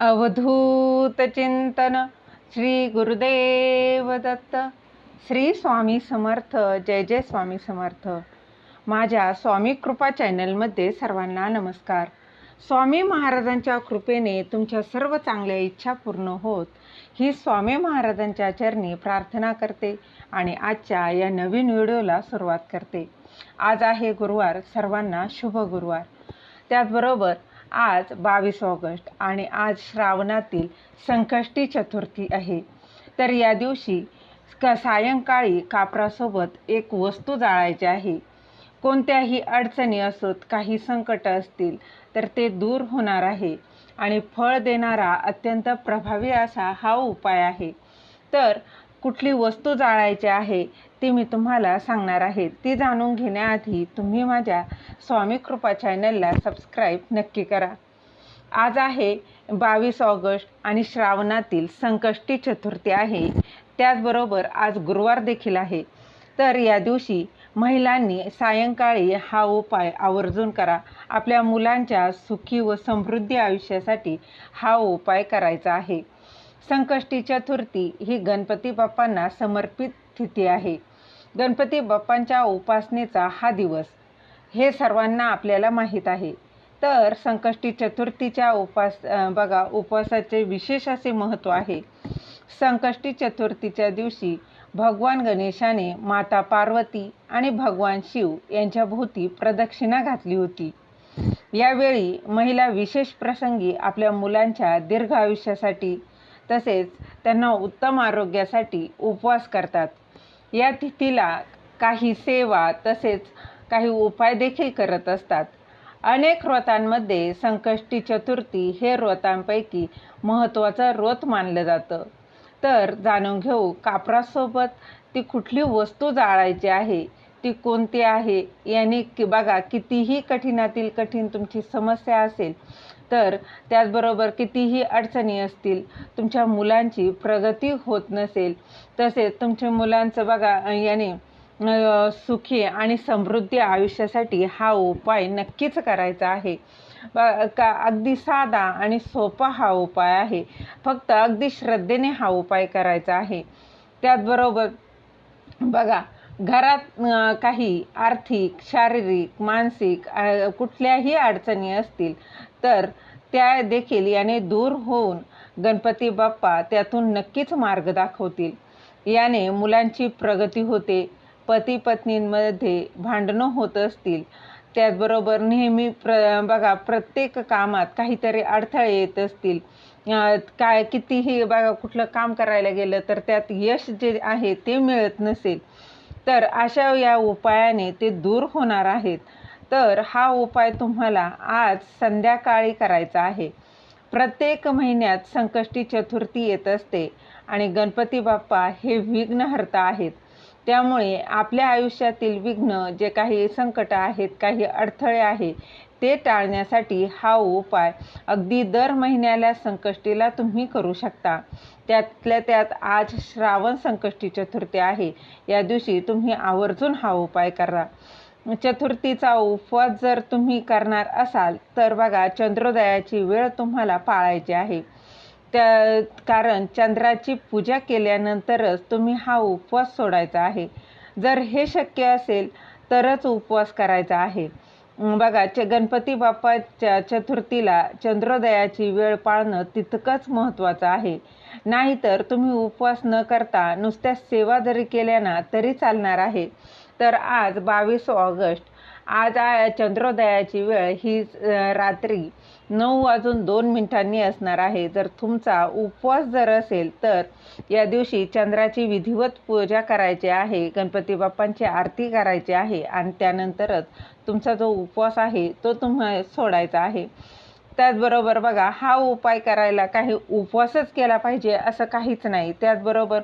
अवधूत चिंतन श्री गुरुदेव दत्त. श्री स्वामी समर्थ. जय जय स्वामी समर्थ. माझ्या स्वामी कृपा चॅनलमध्ये सर्वांना नमस्कार. स्वामी महाराजांच्या कृपेने तुमच्या सर्व चांगल्या इच्छा पूर्ण होत ही स्वामी महाराजांच्या चरणी प्रार्थना करते आणि आजच्या या नवीन व्हिडिओला सुरुवात करते. आज आहे गुरुवार सर्वांना शुभ गुरुवार. त्याचबरोबर आज बावीस ऑगस्ट आणि आज श्रावणातील संकष्टी चतुर्थी आहे. तर या दिवशी क सायंकाळी कापरासोबत एक वस्तू जाळायची आहे. कोणत्याही अडचणी असोत काही संकट असतील तर ते दूर होणार आहे आणि फळ देणारा अत्यंत प्रभावी असा हा उपाय आहे. तर कुठली वस्तू जाळायची आहे ती मी तुम्हाला सांगणार आहे. ती जाणून घेण्याआधी तुम्ही माझ्या स्वामी कृपा चॅनलला सबस्क्राईब नक्की करा. आज आहे बावीस ऑगस्ट आणि श्रावणातील संकष्टी चतुर्थी आहे. त्याचबरोबर आज गुरुवार देखील आहे. तर या दिवशी महिलांनी सायंकाळी हा उपाय आवर्जून करा. आपल्या मुलांच्या सुखी व समृद्धी आयुष्यासाठी हा उपाय करायचा आहे. संकष्टी चतुर्थी ही गणपती बाप्पांना समर्पित तिथी आहे. गणपती बाप्पांच्या उपासनेचा हा दिवस. हे सर्वांना आपल्याला माहीत आहे. तर संकष्टी चतुर्थीच्या उपास बघा उपवासाचे विशेष असे महत्त्व आहे. संकष्टी चतुर्थीच्या दिवशी भगवान गणेशाने माता पार्वती आणि भगवान शिव यांच्या भोवती प्रदक्षिणा घातली होती. यावेळी महिला विशेष प्रसंगी आपल्या मुलांच्या दीर्घ आयुष्यासाठी तसेच त्यांना उत्तम आरोग्यासाठी उपवास करतात. या तिथीला काही सेवा तसेच काही उपाय देखील करत असतात. अनेक व्रतांमध्ये संकष्टी चतुर्थी हे व्रतांपैकी महत्त्वाचं व्रत मानलं जातं. तर जाणून घेऊ कापरासोबत ती कुठली वस्तू जाळायची आहे? ती कोणती आहे याने की बघा कितीही कठीणातील कठीण तुमची समस्या असेल तर त्याचबरोबर कितीही अडचणी असतील तुमच्या मुलांची प्रगती होत नसेल तसेच तुमच्या मुलांचं बघा याने सुखी आणि समृद्धी आयुष्यासाठी हा उपाय नक्कीच करायचा आहे. का अगदी साधा आणि सोपा हा उपाय आहे. फक्त अगदी श्रद्धेने हा उपाय करायचा आहे. त्याचबरोबर बघा घरात काही आर्थिक शारीरिक मानसिक कुठल्याही अडचणी असतील तर त्या देखील याने दूर होऊन गणपती बाप्पा त्यातून नक्कीच मार्ग दाखवतील. याने मुलांची प्रगती होते पती पत्नींमध्ये भांडणं होत असतील. त्याचबरोबर नेहमी प्र बघा प्रत्येक कामात काहीतरी अडथळे येत असतील. काय कितीही बघा कुठलं काम करायला गेलं तर त्यात यश जे आहे ते मिळत नसेल. तर अशा या उपायाने ते दूर होणार आहेत. तर हा उपाय तुम्हाला आज संध्याकाळी करायचा आहे. प्रत्येक महिन्यात संकष्टी चतुर्थी येत असते आणि गणपती बाप्पा हे विघ्नहर्ता आहेत. त्यामुळे आपल्या आयुष्यातील विघ्न जे काही संकट आहेत काही अडथळे आहे ते टाळण्यासाठी हा उपाय अगदी दर महिन्याला संकष्टीला तुम्ही करू शकता. त्यातल्या त्यात आज श्रावण संकष्टी चतुर्थी आहे. या दिवशी तुम्ही आवर्जून हा उपाय करा. चतुर्थीचा उपवास जर तुम्ही करणार असाल तर बघा चंद्रोदयाची वेळ तुम्हाला पाळायची आहे. त्या कारण चंद्राची पूजा केल्यानंतरच तुम्ही हा उपवास सोडायचा आहे. जर हे शक्य असेल तरच उपवास करायचा आहे. बघा च गणपती बाप्पाच्या चतुर्थीला चंद्रोदयाची वेळ पाळणं तितकंच महत्त्वाचं आहे. नाहीतर तुम्ही उपवास न करता नुसत्या सेवा जरी केल्या ना तरी चालणार आहे. तर आज बावीस ऑगस्ट आज चंद्रोदयाची वेळ ही रात्री नऊ वाजून दोन मिनिटांनी असणार आहे. जर तुमचा उपवास जर असेल तर या दिवशी चंद्राची विधिवत पूजा करायची आहे गणपती बाप्पांची आरती करायची आहे आणि त्यानंतरच तुमचा जो उपवास आहे तो तुम्हाला सोडायचा आहे. त्याचबरोबर बघा हा उपाय करायला काही उपवासच केला पाहिजे असं काहीच नाही. त्याचबरोबर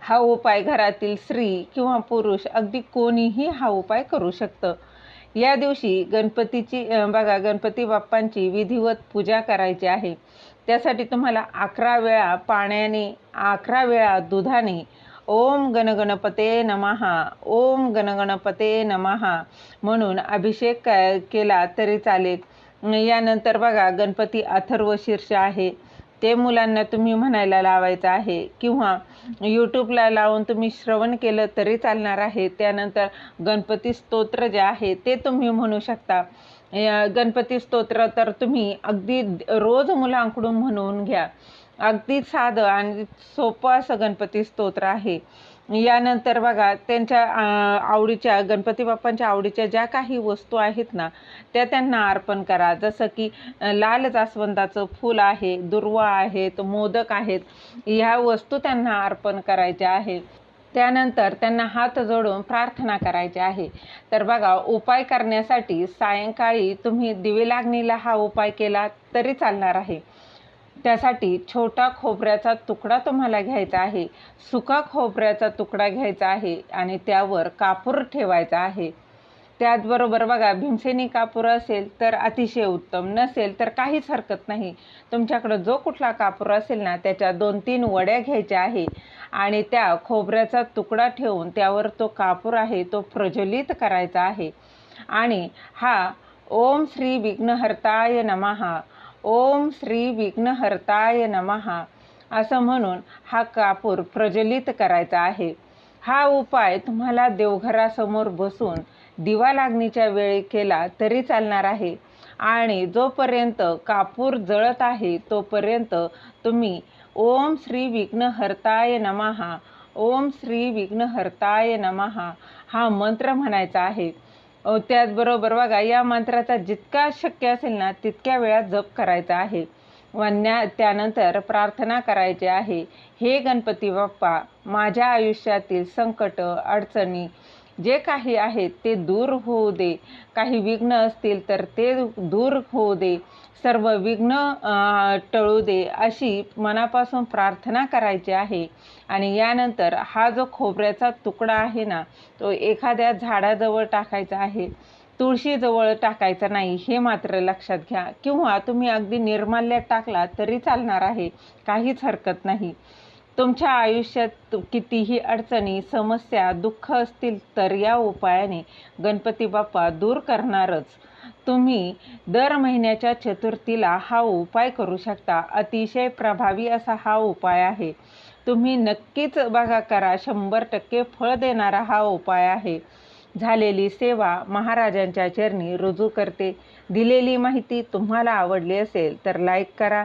हा उपाय घरातील स्त्री किंवा पुरुष अगदी कोणीही हा उपाय करू शकतं. या दिवशी गणपतीची बघा गणपती बाप्पांची विधिवत पूजा करायची आहे. त्यासाठी तुम्हाला अकरा वेळा पाण्याने अकरा वेळा दुधाने ओम गणगणपते नमहा ओम गणगणपते नमहा म्हणून अभिषेक केला तरी चालेल. यानंतर बघा गणपती अथर्व शीर्ष आहे. ते मुलांना तुम्ही म्हणायला लावायचं आहे. किंवा यूट्यूबला लावून तुम्ही श्रवण केलं तरी चालणार आहे. त्यानंतर गणपती स्तोत्र जे आहे ते तुम्ही म्हणू शकता. गणपती स्तोत्र तर तुम्ही अगदी रोज मुलांकडून म्हणून घ्या. अगदी साधं आणि सोपं असं गणपती स्तोत्र आहे. यानंतर बघा त्यांच्या आवडीच्या गणपती बाप्पांच्या आवडीच्या ज्या काही वस्तू आहेत ना त्या त्यांना अर्पण करा. जसं की लाल जास्वंदाचं फूल आहे दुर्वा आहेत मोदक आहेत ह्या वस्तू त्यांना अर्पण करायच्या आहे. त्यानंतर त्यांना हात जोडून प्रार्थना करायची आहे. तर बघा उपाय करण्यासाठी सायंकाळी तुम्ही दिवे लागणीला हा उपाय केला तरी चालणार आहे. त्यासाठी छोटा खोबऱ्याचा तुकडा तुम्हाला घ्यायचा आहे. सुका खोबऱ्याचा तुकडा घ्यायचा आहे आणि त्यावर कापूर ठेवायचा आहे. त्याचबरोबर बघा भीमसेनी कापूर असेल तर अतिशय उत्तम. नसेल तर काहीच हरकत नाही. तुमच्याकडं जो कुठला कापूर असेल ना त्याच्या दोन तीन वड्या घ्यायच्या आहे आणि त्या खोबऱ्याचा तुकडा ठेवून त्यावर तो कापूर आहे तो प्रज्वलित करायचा आहे. आणि हा ओम श्री विघ्नहर्ताय नमहा ओम श्री विघ्नहर्ताय नमहा असं म्हणून हा कापूर प्रज्वलित करायचा आहे. हा उपाय तुम्हाला देवघरासमोर बसून दिवा लागणीच्या वेळी केला तरी चालणार आहे. आणि जोपर्यंत कापूर जळत आहे तोपर्यंत तुम्ही ओम श्री विघ्नहर्ताय नमहा ओम श्री विघ्नहर्ताय नमहा हा मंत्र म्हणायचा आहे. त्याचबरोबर बघा या मंत्राचा जितका शक्य असेल ना तितक्या वेळा जप करायचा आहे. वन्या त्यानंतर प्रार्थना करायची आहे. हे गणपती बाप्पा माझ्या आयुष्यातील संकट अडचणी जे काही आहेत ते दूर होऊ दे. काही विघ्न असतील तर ते दूर होऊ दे. सर्व विघ्न टळू दे अशी मनापासून प्रार्थना करायची आहे. आणि यानंतर हा जो खोबऱ्याचा तुकडा आहे ना तो एखाद्या झाडाजवळ टाकायचा आहे. तुळशीजवळ टाकायचा नाही हे मात्र लक्षात घ्या. किंवा तुम्ही अगदी निर्माल्यात टाकला तरी चालणार आहे. काहीच हरकत नाही. तुमच्या आयुष्यात कितीही अडचणी समस्या दुःख असतील तर या उपायाने गणपती बाप्पा दूर करणारच. तुम्ही दर महिन्याच्या चतुर्थीला हा उपाय करू शकता. अतिशय प्रभावी असा हा उपाय आहे. तुम्ही नक्कीच बघा करा शंभर टक्के फळ देणारा हा उपाय आहे. झालेली सेवा महाराजांच्या चरणी रुजू करते. दिलेली माहिती तुम्हाला आवडली असेल तर लाईक करा.